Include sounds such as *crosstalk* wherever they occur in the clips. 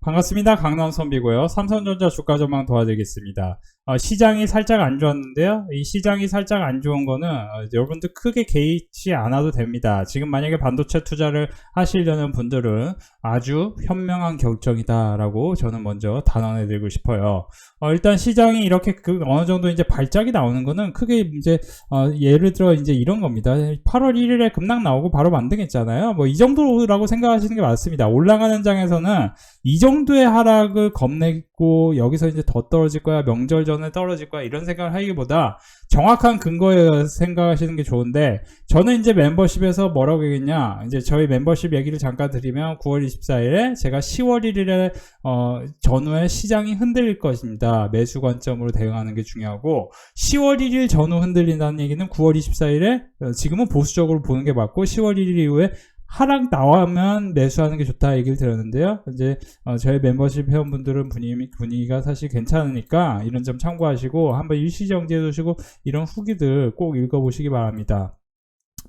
반갑습니다. 강남 선비고요. 삼성전자 주가 전망 도와드리겠습니다. 어, 시장이 살짝 안 좋았는데요. 이 시장이 살짝 안 좋은 거는 어, 여러분들 크게 개의치 않아도 됩니다. 지금 만약에 반도체 투자를 하시려는 분들은 아주 현명한 결정이다라고 저는 먼저 단언해드리고 싶어요. 어, 일단 시장이 이렇게 그 어느 정도 이제 발작이 나오는 거는 크게 이제 어, 예를 들어 이제 이런 겁니다. 8월 1일에 급락 나오고 바로 만등했잖아요. 뭐 이 정도라고 생각하시는 게 맞습니다. 올라가는 장에서는 이 정도의 하락을 겁내 고 여기서 이제 더 떨어질 거야 명절 전에 떨어질 거야 이런 생각을 하기보다 정확한 근거에 생각하시는 게 좋은데 저는 이제 멤버십에서 뭐라고 얘기했냐? 이제 저희 멤버십 얘기를 잠깐 드리면 9월 24일에 제가 10월 1일에 어, 전후에 시장이 흔들릴 것입니다. 매수 관점으로 대응하는 게 중요하고 10월 1일 전후 흔들린다는 얘기는 9월 24일에 어, 지금은 보수적으로 보는 게 맞고 10월 1일 이후에 하락 나오면 매수하는 게 좋다 얘기를 들었는데요. 이제 어, 저희 멤버십 회원분들은 분위기, 분위기가 사실 괜찮으니까 이런 점 참고하시고 한번 일시정지해 두시고 이런 후기들 꼭 읽어보시기 바랍니다.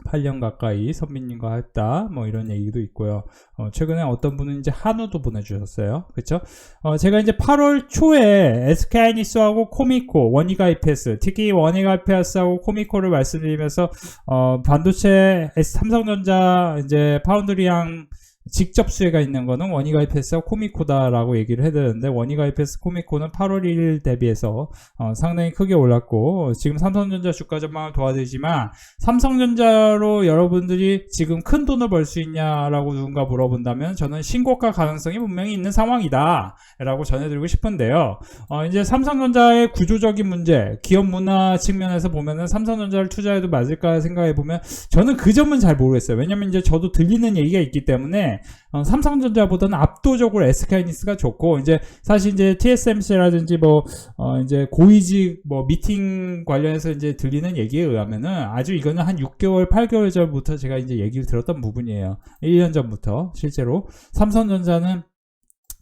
8년 가까이 선배님과 했다 뭐 이런 얘기도 있고요. 어, 최근에 어떤 분은 이제 한우도 보내주셨어요. 그렇죠? 어, 제가 이제 8월 초에 SK하이닉스하고 코미코 원이가이패스 특히 원이가이패스하고 코미코를 말씀드리면서 어, 반도체 삼성전자 이제 파운드리랑 직접 수혜가 있는 거는 원이가이패스와 코미코다라고 얘기를 해드렸는데 원이가이패스 코미코는 8월 1일 대비해서 어, 상당히 크게 올랐고 지금 삼성전자 주가 전망을 도와드리지만 삼성전자로 여러분들이 지금 큰 돈을 벌 수 있냐라고 누군가 물어본다면 저는 신고가 가능성이 분명히 있는 상황이다 라고 전해드리고 싶은데요. 어, 이제 삼성전자의 구조적인 문제 기업 문화 측면에서 보면은 삼성전자를 투자해도 맞을까 생각해 보면 저는 그 점은 잘 모르겠어요. 왜냐면 이제 저도 들리는 얘기가 있기 때문에 어, 삼성전자보다는 압도적으로 SK하이닉스가 좋고 이제 사실 이제 TSMC라든지 뭐 어, 이제 고위직 뭐 미팅 관련해서 이제 들리는 얘기에 의하면은 아주 이거는 한 6개월, 8개월 전부터 제가 이제 얘기를 들었던 부분이에요. 1년 전부터 실제로 삼성전자는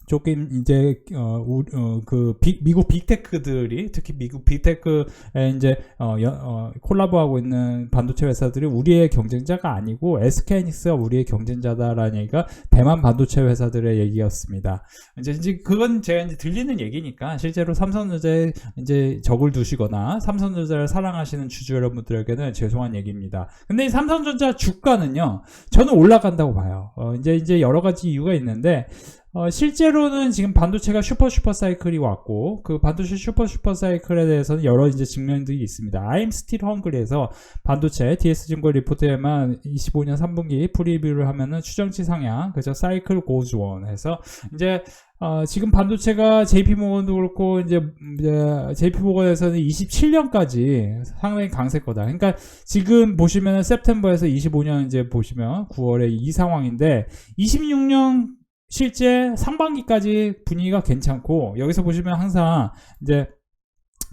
조금 이제 어, 우- 어, 그 빅- 미국 빅테크들이 특히 미국 빅테크에 이제 어, 연- 어, 콜라보하고 있는 반도체 회사들이 우리의 경쟁자가 아니고 SK하이닉스가 우리의 경쟁자다라는 얘기가 대만 반도체 회사들의 얘기였습니다. 이제 이제 그건 제가 이제 들리는 얘기니까 실제로 삼성전자에 이제 적을 두시거나 삼성전자를 사랑하시는 주주 여러분들에게는 죄송한 얘기입니다. 근데 이 삼성전자 주가는요, 저는 올라간다고 봐요. 어, 이제 이제 여러 가지 이유가 있는데 어, 실제로는 지금 반도체가 슈퍼 슈퍼 사이클이 왔고 그 반도체 슈퍼 슈퍼 사이클에 대해서는 여러 이제 증명들이 있습니다. I'm still hungry에서 반도체 DS증권 리포트에만 25년 3분기 프리뷰를 하면은 추정치 상향 그죠 사이클 고즈 원 해서 이제 어, 지금 반도체가 JP모건도 그렇고 이제, 이제 JP모건에서는 27년까지 상당히 강세 거다. 그러니까 지금 보시면은 세프템버에서 25년 이제 보시면 9월에 이 상황인데 26년 실제 상반기까지 분위기가 괜찮고 여기서 보시면 항상 이제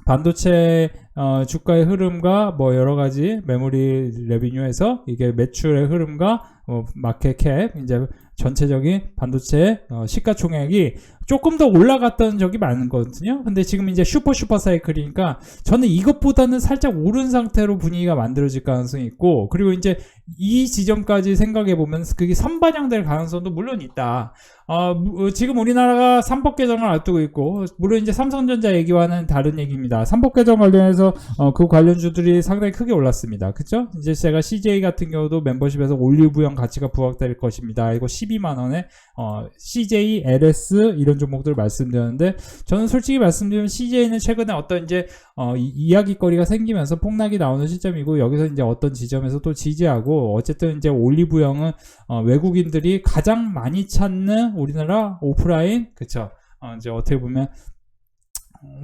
반도체 어, 주가의 흐름과 뭐 여러 가지 메모리 레비뉴에서 이게 매출의 흐름과 어, 마켓 캡 이제 전체적인 반도체 어, 시가총액이 조금 더 올라갔던 적이 많거든요. 근데 지금 이제 슈퍼 슈퍼 사이클이니까 저는 이것보다는 살짝 오른 상태로 분위기가 만들어질 가능성이 있고 그리고 이제 이 지점까지 생각해 보면 그게 선반영될 가능성도 물론 있다. 어, 무- 어, 지금 우리나라가 삼법 개정을 앞두고 있고 물론 이제 삼성전자 얘기와는 다른 얘기입니다. 삼법 개정 관련해서 어, 그 관련주들이 상당히 크게 올랐습니다. 그쵸? 이제 제가 CJ 같은 경우도 멤버십에서 올리브영 가치가 부각될 것입니다. 이거 12만 원에 어, CJ, LS 이런 종목들을 말씀드렸는데 저는 솔직히 말씀드리면 CJ는 최근에 어떤 이제 어, 이, 이야기거리가 생기면서 폭락이 나오는 시점이고 여기서 이제 어떤 지점에서 또 지지하고 어쨌든 이제 올리브영은 어, 외국인들이 가장 많이 찾는 우리나라 오프라인 그쵸? 어, 이제 어떻게 보면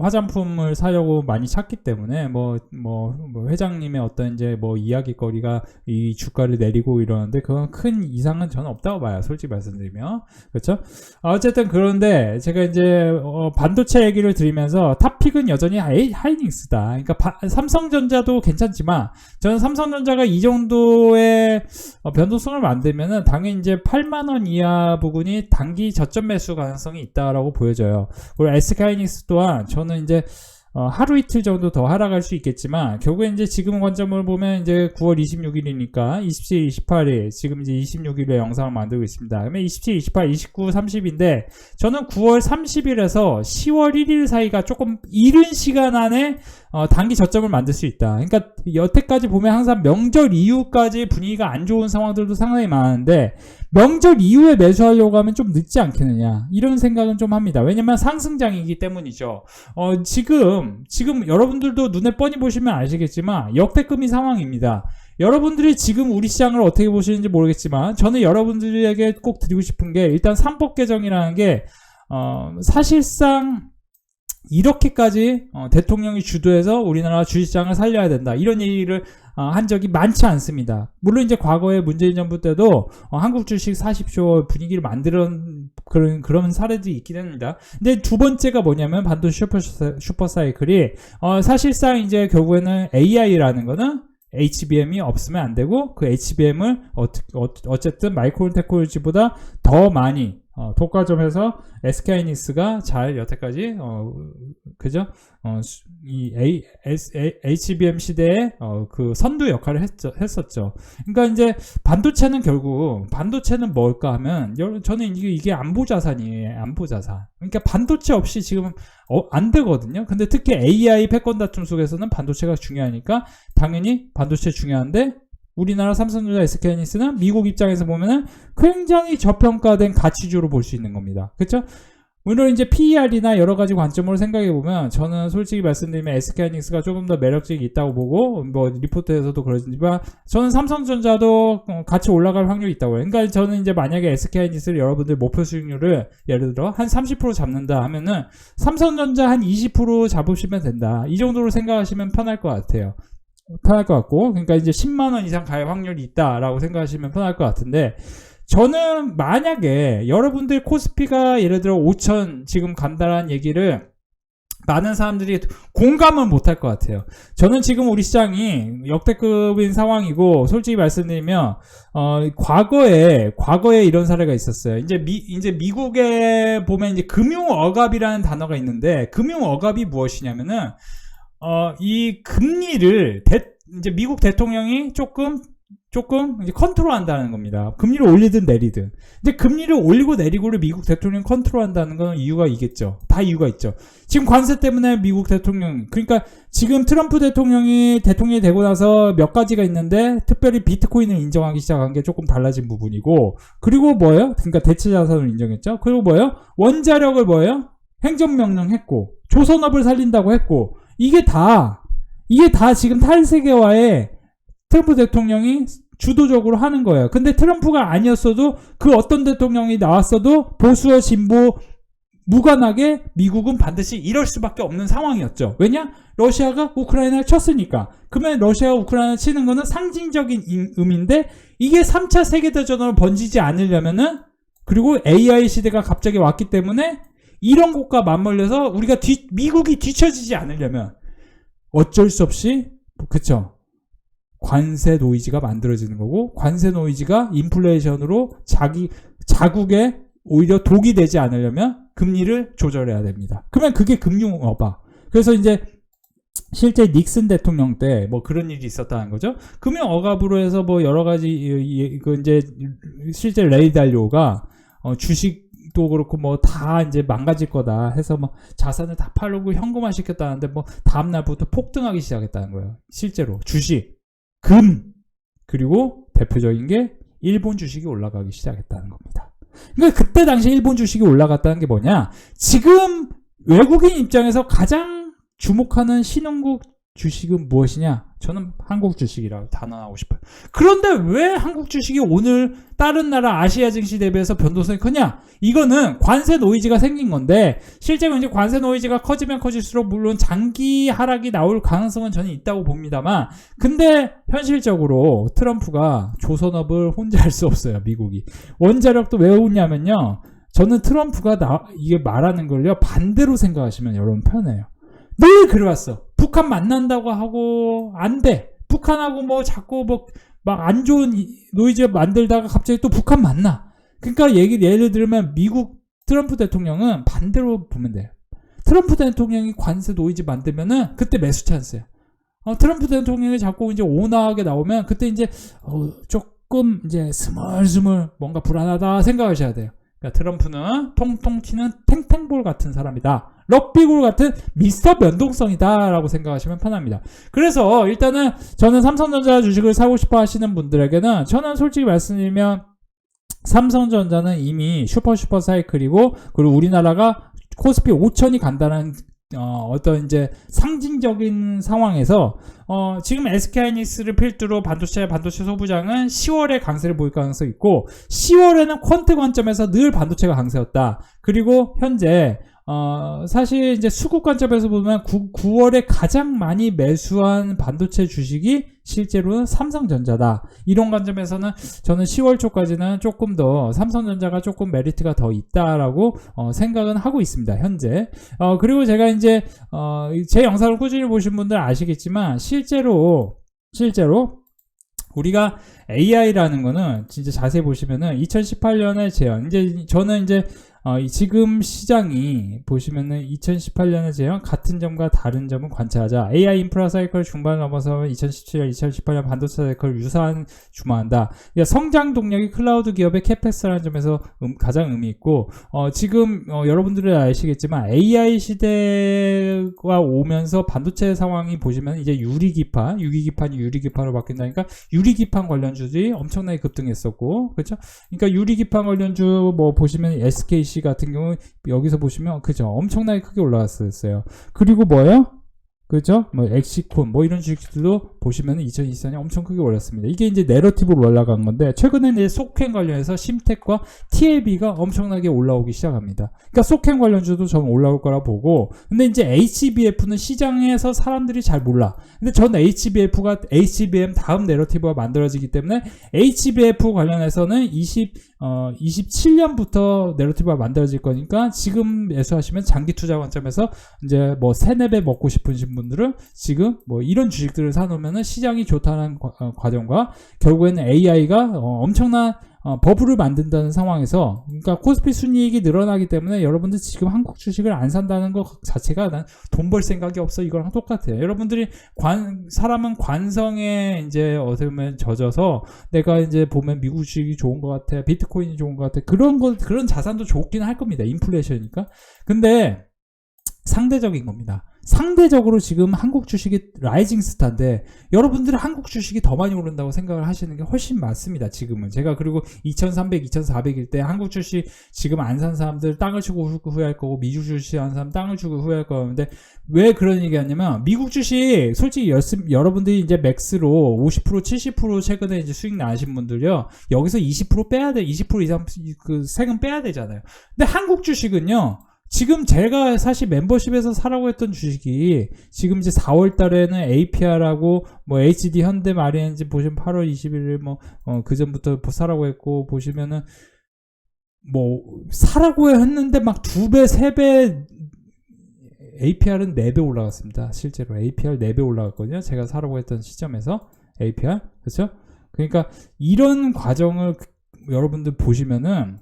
화장품을 사려고 많이 찾기 때문에 뭐, 뭐, 뭐 회장님의 어떤 이제 뭐 이야기거리가 이 주가를 내리고 이러는데 그건 큰 이상은 저는 없다고 봐요. 솔직히 말씀드리면. 그렇죠? 어쨌든 그런데 제가 이제 어, 반도체 얘기를 드리면서 탑픽은 여전히 하이, 하이닉스다. 그러니까 바- 삼성전자도 괜찮지만 저는 삼성전자가 이 정도의 어, 변동성을 만들면은 당연히 이제 8만 원 이하 부분이 단기 저점 매수 가능성이 있다라고 보여져요. 그리고 SK하이닉스 또한 저는 이제 어, 하루 이틀 정도 더 하락할 수 있겠지만 결국에 이제 지금 관점을 보면 이제 9월 26일이니까 27, 28일 지금 이제 26일에 영상을 만들고 있습니다. 그러면 27, 28, 29, 30인데 저는 9월 30일에서 10월 1일 사이가 조금 이른 시간 안에 어, 단기 저점을 만들 수 있다. 그러니까 여태까지 보면 항상 명절 이후까지 분위기가 안 좋은 상황들도 상당히 많은데 명절 이후에 매수하려고 하면 좀 늦지 않겠느냐 이런 생각은 좀 합니다. 왜냐면 상승장이기 때문이죠. 어, 지금 지금 여러분들도 눈에 뻔히 보시면 아시겠지만 역대급인 상황입니다. 여러분들이 지금 우리 시장을 어떻게 보시는지 모르겠지만 저는 여러분들에게 꼭 드리고 싶은 게 일단 삼법 개정이라는 게 어, 사실상 이렇게까지 어, 대통령이 주도해서 우리나라 주식시장을 살려야 된다 이런 얘기를 어, 한 적이 많지 않습니다. 물론 이제 과거에 문재인 정부 때도 어, 한국 주식 40조 분위기를 만드는 그런 그런 사례들이 있긴 합니다. 근데 두 번째가 뭐냐면 반도체 슈퍼 슈퍼 사이클이 어, 사실상 이제 결국에는 AI라는 거는 HBM이 없으면 안 되고 그 HBM을 어, 어쨌든 마이크론 테크놀로지보다 더 많이 어, 독과점에서 SK하이닉스가 잘 여태까지 어, 그죠? 어, 수- 이 A, S, A, HBM 시대에 어, 그 선두 역할을 했죠, 했었죠. 그러니까 이제 반도체는 결국 반도체는 뭘까 하면 저는 이게, 이게 안보 자산이에요. 안보 자산. 그러니까 반도체 없이 지금 어, 안 되거든요. 근데 특히 AI 패권 다툼 속에서는 반도체가 중요하니까 당연히 반도체 중요한데 우리나라 삼성전자 SK하이닉스는 미국 입장에서 보면은 굉장히 저평가된 가치주로 볼 수 있는 겁니다. 그렇죠? 물론 이제 PER이나 여러 가지 관점으로 생각해 보면 저는 솔직히 말씀드리면 SK하이닉스가 조금 더 매력적이 있다고 보고 뭐 리포트에서도 그러지만 저는 삼성전자도 어, 같이 올라갈 확률이 있다고 해요. 그러니까 저는 이제 만약에 SK하이닉스를 여러분들 목표 수익률을 예를 들어 한 30% 잡는다 하면은 삼성전자 한 20% 잡으시면 된다. 이 정도로 생각하시면 편할 것 같아요. 편할 것 같고 그러니까 이제 10만 원 이상 갈 확률이 있다라고 생각하시면 편할 것 같은데 저는 만약에 여러분들 코스피가 예를 들어 5천 지금 간다라는 얘기를 많은 사람들이 공감은 못할 것 같아요. 저는 지금 우리 시장이 역대급인 상황이고 솔직히 말씀드리면 어 과거에 과거에 이런 사례가 있었어요. 이제 미 이제 미국에 보면 이제 금융 억압이라는 단어가 있는데 금융 억압이 무엇이냐면은 어 이 금리를 대, 이제 미국 대통령이 조금 조금 이제 컨트롤한다는 겁니다. 금리를 올리든 내리든. 근데 금리를 올리고 내리고를 미국 대통령이 컨트롤한다는 건 이유가 있겠죠. 다 이유가 있죠. 지금 관세 때문에 미국 대통령 그러니까 지금 트럼프 대통령이 대통령이 되고 나서 몇 가지가 있는데 특별히 비트코인을 인정하기 시작한 게 조금 달라진 부분이고 그리고 뭐예요? 그러니까 대체 자산을 인정했죠. 그리고 뭐예요? 원자력을 뭐예요? 행정명령 했고 조선업을 살린다고 했고 이게 다 이게 다 지금 탈세계화에 트럼프 대통령이 주도적으로 하는 거예요. 근데 트럼프가 아니었어도 그 어떤 대통령이 나왔어도 보수와 진보 무관하게 미국은 반드시 이럴 수밖에 없는 상황이었죠. 왜냐? 러시아가 우크라이나를 쳤으니까. 그러면 러시아가 우크라이나를 치는 거는 상징적인 임- 의미인데 이게 3차 세계대전으로 번지지 않으려면은 그리고 AI 시대가 갑자기 왔기 때문에 이런 것과 맞물려서 우리가 뒤, 미국이 뒤처지지 않으려면 어쩔 수 없이 그쵸 관세 노이즈가 만들어지는 거고 관세 노이즈가 인플레이션으로 자기 자국에 오히려 독이 되지 않으려면 금리를 조절해야 됩니다. 그러면 그게 금융 어바. 그래서 이제 실제 닉슨 대통령 때 뭐 그런 일이 있었다는 거죠. 금융 억압으로 해서 뭐 여러 가지 그 이제 실제 레이 달료가 어 주식 도 그렇고 뭐 다 이제 망가질 거다 해서 뭐 자산을 다 팔고 현금화 시켰다는데 뭐 다음 날부터 폭등하기 시작했다는 거예요. 실제로 주식, 금 그리고 대표적인 게 일본 주식이 올라가기 시작했다는 겁니다. 그러니까 그때 당시 일본 주식이 올라갔다는 게 뭐냐? 지금 외국인 입장에서 가장 주목하는 신흥국 주식은 무엇이냐? 저는 한국 주식이라고 단언하고 싶어요. 그런데 왜 한국 주식이 오늘 다른 나라 아시아 증시 대비해서 변동성이 크냐? 이거는 관세 노이즈가 생긴 건데 실제로 이제 관세 노이즈가 커지면 커질수록 물론 장기 하락이 나올 가능성은 저는 있다고 봅니다만 근데 현실적으로 트럼프가 조선업을 혼자 할 수 없어요, 미국이. 원자력도 왜 오냐면요. 저는 트럼프가 나, 이게 말하는 걸요, 반대로 생각하시면 여러분 편해요. 늘 그래왔어. 북한 만난다고 하고, 안 돼. 북한하고 뭐 자꾸 뭐, 막 안 좋은 이- 노이즈 만들다가 갑자기 또 북한 만나. 그러니까 얘기, 예를 들면 미국 트럼프 대통령은 반대로 보면 돼요. 트럼프 대통령이 관세 노이즈 만들면은 그때 매수 찬스예요. 어, 트럼프 대통령이 자꾸 이제 온화하게 나오면 그때 이제 어, 조금 이제 스멀스멀 뭔가 불안하다 생각하셔야 돼요. 그러니까 트럼프는 통통 튀는 탱탱볼 같은 사람이다. 럭비볼 같은 미스터 면동성이다라고 생각하시면 편합니다. 그래서 일단은 저는 삼성전자 주식을 사고 싶어 하시는 분들에게는 저는 솔직히 말씀드리면 삼성전자는 이미 슈퍼 슈퍼 사이클이고 그리고 우리나라가 코스피 5천이 간다는 어, 어떤 이제 상징적인 상황에서 어, 지금 SK하이닉스를 필두로 반도체 반도체 소부장은 10월에 강세를 보일 가능성이 있고 10월에는 퀀트 관점에서 늘 반도체가 강세였다. 그리고 현재 어, 사실 이제 수급 관점에서 보면 9, 9월에 가장 많이 매수한 반도체 주식이 실제로는 삼성전자다. 이런 관점에서는 저는 10월 초까지는 조금 더 삼성전자가 조금 메리트가 더 있다라고 어, 생각은 하고 있습니다. 현재. 어, 그리고 제가 이제 어, 제 영상을 꾸준히 보신 분들 아시겠지만 실제로 실제로 우리가 AI라는 거는 진짜 자세히 보시면은 2018년에 제한 이제 저는 이제 어, 이 지금 시장이 보시면은 2018년에 제한 같은 점과 다른 점을 관찰하자. AI 인프라 사이클 중반을 넘어서 2017년, 2018년 반도체 사이클 유사한 주마한다. 그러니까 성장 동력이 클라우드 기업의 캐펙스라는 점에서 음, 가장 의미 있고 어, 지금 어, 여러분들은 아시겠지만 AI 시대가 오면서 반도체 상황이 보시면 이제 유리기판, 유기기판이 유리기판으로 바뀐다니까 유리기판 관련주들이 엄청나게 급등했었고 그렇죠? 그러니까 유리기판 관련주 뭐 보시면 같은 경우 여기서 보시면 그죠 엄청나게 크게 올라왔었어요. 그리고 뭐예요? 그죠? 뭐 엑시콘 뭐 이런 주식들도 보시면 2024년 엄청 크게 올랐습니다. 이게 이제 내러티브로 올라간 건데 최근에 이제 속행 관련해서 심텍과 TLB가 엄청나게 올라오기 시작합니다. 그러니까 속행 관련주도 저는 올라올 거라 보고 근데 이제 HBF는 시장에서 사람들이 잘 몰라. 근데 전 HBF가 HBM 다음 내러티브가 만들어지기 때문에 HBF 관련해서는 20 어, 27년부터 내러티브가 만들어질 거니까 지금 매수하시면 장기 투자 관점에서 이제 뭐 세네 배 먹고 싶으신 분 들은 지금 뭐 이런 주식들을 사놓으면 시장이 좋다는 과, 어, 과정과 결국에는 AI가 어, 엄청난 어, 버블을 만든다는 상황에서 그러니까 코스피 순이익이 늘어나기 때문에 여러분들 지금 한국 주식을 안 산다는 것 자체가 난 돈 벌 생각이 없어 이거랑 똑같아요. 여러분들이 관 사람은 관성에 이제 어떻게 보면 젖어서 내가 이제 보면 미국 주식이 좋은 것 같아, 비트코인이 좋은 것 같아 그런 거 그런 자산도 좋긴 할 겁니다. 인플레이션이니까. 근데 상대적인 겁니다. 상대적으로 지금 한국 주식이 라이징 스타인데 여러분들은 한국 주식이 더 많이 오른다고 생각을 하시는 게 훨씬 맞습니다. 지금은 제가 그리고 2,300, 2,400일 때 한국 주식 지금 안 산 사람들 땅을 후- 후회할 거고 미국 주식 한 사람 땅을 치고 후회할 거는데 왜 그런 얘기하냐면 미국 주식 솔직히 여, 여러분들이 이제 맥스로 50% 70% 최근에 이제 수익 나신 분들요 여기서 20% 빼야 돼 20% 이상 그 세금 빼야 되잖아요. 근데 한국 주식은요. 지금 제가 사실 멤버십에서 사라고 했던 주식이 지금 이제 4월 달에는 APR하고 뭐 HD 현대 마리엔지 보시면 8월 21일 뭐 어, 그 전부터 사라고 했고 보시면은 뭐 사라고 했는데 막 두 배, 세 배 APR은 4배 올라갔습니다. 실제로 APR 4배 올라갔거든요. 제가 사라고 했던 시점에서 APR 그렇죠? 그러니까 이런 과정을 여러분들 보시면은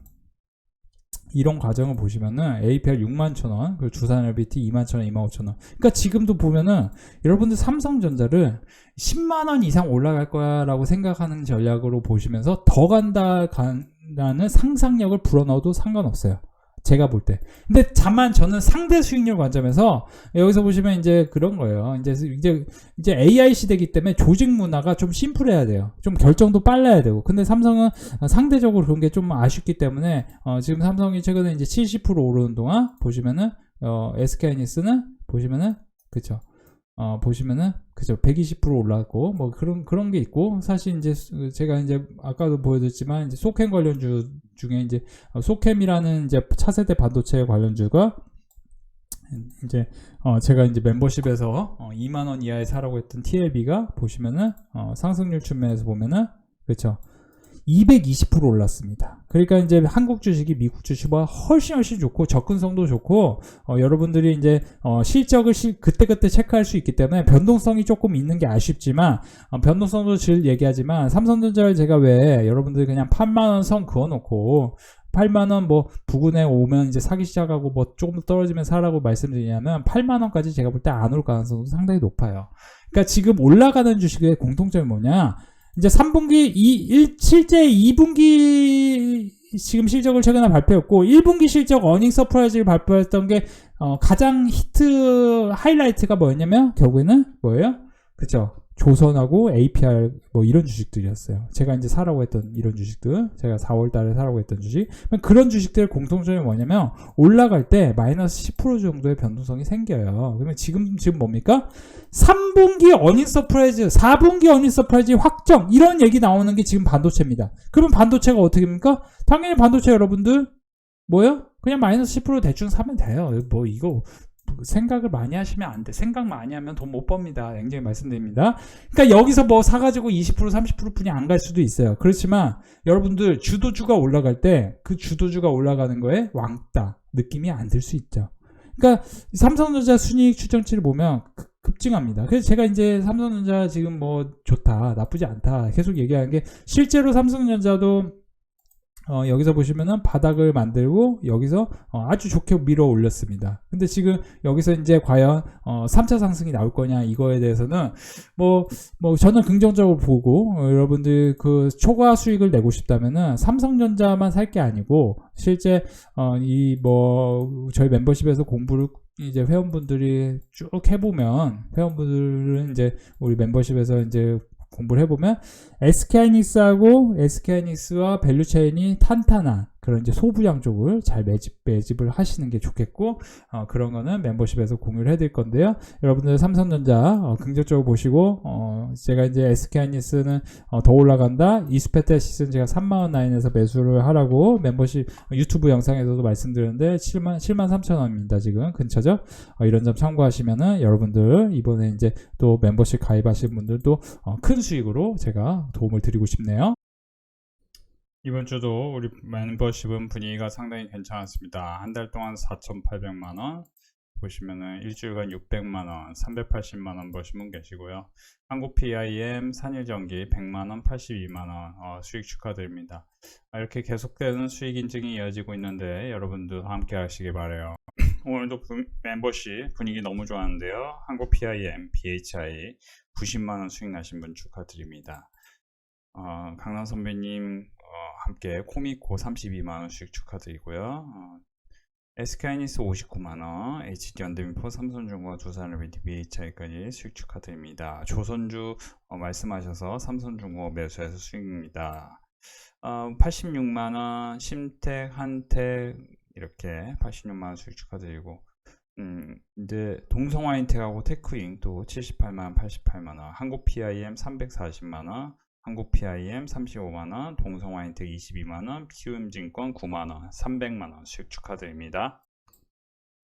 이런 과정을 보시면은 APR 6만 천 원, 그리고 주산 LBT 2만 천 원, 2만 5천 원. 그러니까 지금도 보면은 여러분들 삼성전자를 10만 원 이상 올라갈 거야라고 생각하는 전략으로 보시면서 더 간다 간다는 상상력을 불어넣어도 상관없어요. 제가 볼 때. 근데 다만 저는 상대 수익률 관점에서 여기서 보시면 이제 그런 거예요. 이제 이제 이제 AI 시대이기 때문에 조직 문화가 좀 심플해야 돼요. 좀 결정도 빨라야 되고. 근데 삼성은 상대적으로 그런 게 좀 아쉽기 때문에 어, 지금 삼성이 최근에 이제 70% 오르는 동안 보시면은 어, SK하이닉스는 보시면은 그쵸. 어, 보시면은 그죠 120% 올랐고 뭐 그런 그런 게 있고 사실 이제 수- 제가 이제 아까도 보여드렸지만 이제 소캠 관련주 중에 이제 어, 소캠이라는 이제 차세대 반도체 관련주가 이제 어 제가 이제 멤버십에서 어 2만 원 이하에 사라고 했던 TLB가 보시면은 어 상승률 측면에서 보면은 그렇죠. 220% 올랐습니다. 그러니까 이제 한국 주식이 미국 주식보다 훨씬 훨씬 좋고 접근성도 좋고 어, 여러분들이 이제 어, 실적을 시- 그때그때 체크할 수 있기 때문에 변동성이 조금 있는 게 아쉽지만 어, 변동성도 질 얘기하지만 삼성전자를 제가 왜 여러분들이 그냥 8만 원 선 그어놓고 8만 원 뭐 부근에 오면 이제 사기 시작하고 뭐 조금 더 떨어지면 사라고 말씀드리냐면 8만 원까지 제가 볼 때 안 올 가능성도 상당히 높아요. 그러니까 지금 올라가는 주식의 공통점이 뭐냐? 이제 3분기 이 일, 실제 2분기 지금 실적을 최근에 발표했고 1분기 실적 어닝 서프라이즈를 발표했던 게 어, 가장 히트 하이라이트가 뭐였냐면 결국에는 뭐예요? 그쵸? 조선하고 APR 뭐 이런 주식들이었어요. 제가 이제 사라고 했던 이런 주식들, 제가 4월 달에 사라고 했던 주식. 그런 주식들의 공통점이 뭐냐면 올라갈 때 마이너스 10% 정도의 변동성이 생겨요. 그러면 지금 지금 뭡니까? 3분기 어닝 서프라이즈, 4분기 어닝 서프라이즈 확정 이런 얘기 나오는 게 지금 반도체입니다. 그러면 반도체가 어떻게 됩니까? 당연히 반도체 여러분들 뭐요? 그냥 마이너스 10% 대충 사면 돼요. 뭐 이거 생각을 많이 하시면 안 돼. 생각 많이 하면 돈 못 법니다. 굉장히 말씀드립니다. 그러니까 여기서 뭐 사가지고 20% 30% 분이 안 갈 수도 있어요. 그렇지만 여러분들 주도주가 올라갈 때 그 주도주가 올라가는 거에 왕따 느낌이 안 들 수 있죠. 그러니까 삼성전자 순이익 추정치를 보면 급- 급증합니다. 그래서 제가 이제 삼성전자 지금 뭐 좋다, 나쁘지 않다 계속 얘기하는 게 실제로 삼성전자도 어, 여기서 보시면은 바닥을 만들고 여기서 어, 아주 좋게 밀어 올렸습니다. 근데 지금 여기서 이제 과연 어, 3차 상승이 나올 거냐 이거에 대해서는 뭐, 뭐 저는 긍정적으로 보고 어, 여러분들 그 초과 수익을 내고 싶다면은 삼성전자만 살 게 아니고 실제 어, 이 뭐 저희 멤버십에서 공부를 이제 회원분들이 쭉 해보면 회원분들은 이제 우리 멤버십에서 이제 공부를 해보면 SK하이닉스하고 SK하이닉스와 밸류체인이 탄탄한 그런 이제 소부장 쪽을 잘 매집, 매집을 하시는 게 좋겠고 어, 그런 거는 멤버십에서 공유를 해드릴 건데요. 여러분들 삼성전자 어, 긍정적으로 보시고 어, 제가 이제 SK하이닉스는 어, 더 올라간다. 이스페테시스는 제가 3만 원 라인에서 매수를 하라고 멤버십 유튜브 영상에서도 말씀드렸는데 7만 7만 3천 원입니다. 지금 근처죠. 어, 이런 점 참고하시면은 여러분들 이번에 이제 또 멤버십 가입하신 분들도 어, 큰 수익으로 제가 도움을 드리고 싶네요. 이번 주도 우리 멤버십은 분위기가 상당히 괜찮았습니다. 한 달 동안 4,800만 원 보시면은 일주일간 600만 원, 380만 원 버신 분 계시고요. 한국 PIM 산일전기 100만 원, 82만 원 어, 수익 축하드립니다. 아, 이렇게 계속되는 수익 인증이 이어지고 있는데 여러분도 함께 하시기 바래요. *clears throat* 오늘도 분- 멤버십 분위기 너무 좋았는데요. 한국 PIM, BHI 90만 원 수익 나신 분 축하드립니다. 어, 강남 선배님 어, 함께 코미코 32만원 수익 축하드리고요. 어, SK하이닉스 59만원, HD 현대미포, 삼성중공업, 두산르비티, BHI까지 수익 축하드립니다. 조선주 어, 말씀하셔서 삼성중공업 매수해서 수익입니다. 어, 86만원, 심택, 한택 이렇게 86만원 수익 축하드리고 음, 이제 동성화인텍하고 테크잉 또 78만원, 88만원, 한국 PIM 340만원, 한국 PIM 35만원, 동성화인텍 22만원, 키움증권 9만원, 300만원 수익 축하드립니다.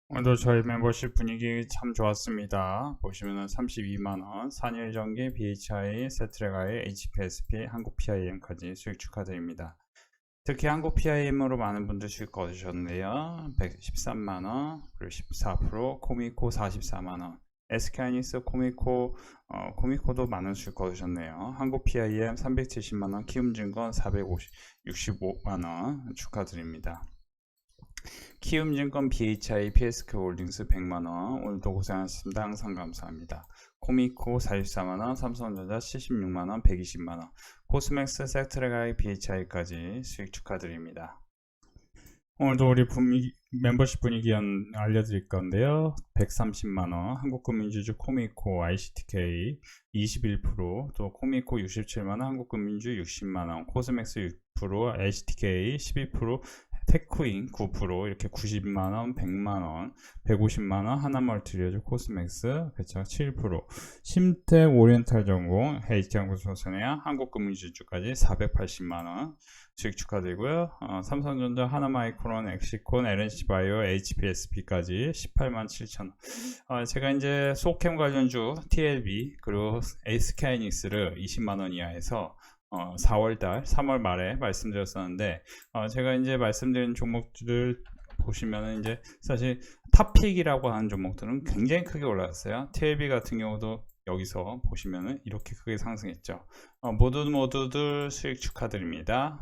오늘도 저희 멤버십 분위기 참 좋았습니다. 보시면은 32만원, 산일전기, BHI, 세트레가의 HPSP, 한국 PIM까지 수익 축하드립니다. 특히 한국 PIM으로 많은 분들 수익 거두셨네요. 113만원, 그리고 14%, 코미코 44만원, SK하이닉스, 코미코, 어, 코미코도 수익 거두셨네요. 한국 PIM 370만원, 키움증권 465만원 축하드립니다. 키움증권 BHI PSK 홀딩스 100만원 오늘도 고생하셨습니다. 항상 감사합니다. 코미코 44만원, 삼성전자 76만원, 120만원, 코스맥스, 섹트레가이 BHI까지 수익 축하드립니다. 오늘도 우리 분위기, 멤버십 분위기 연- 알려드릴 건데요. 130만 원, 한국금민주주 코미코 ICTK 21%, 또 코미코 67만 원, 한국금민주 60만 원, 코스맥스 6%, HTK 12%, 테크인 9% 이렇게 90만 원, 100만 원, 150만 원, 하나멀티리어즈 코스맥스 그쵸 7%, 심택 오리엔탈 전공, HT항공소선해야 한국금융지주까지 480만원 수익 축하드리고요. 어, 삼성전자, 하나마이크론, 엑시콘, LNC바이오, HPSP까지 18만 7천 원. 제가 이제 소캠 관련주 TLB 그리고 SK하이닉스를 20만 원 이하에서 어, 4월달, 3월 말에 말씀드렸었는데 어, 제가 이제 말씀드린 종목들을 보시면은 이제 사실 탑픽이라고 하는 종목들은 굉장히 크게 올랐어요. TLB 같은 경우도 여기서 보시면은 이렇게 크게 상승했죠. 어, 모두 모두들 수익 축하드립니다.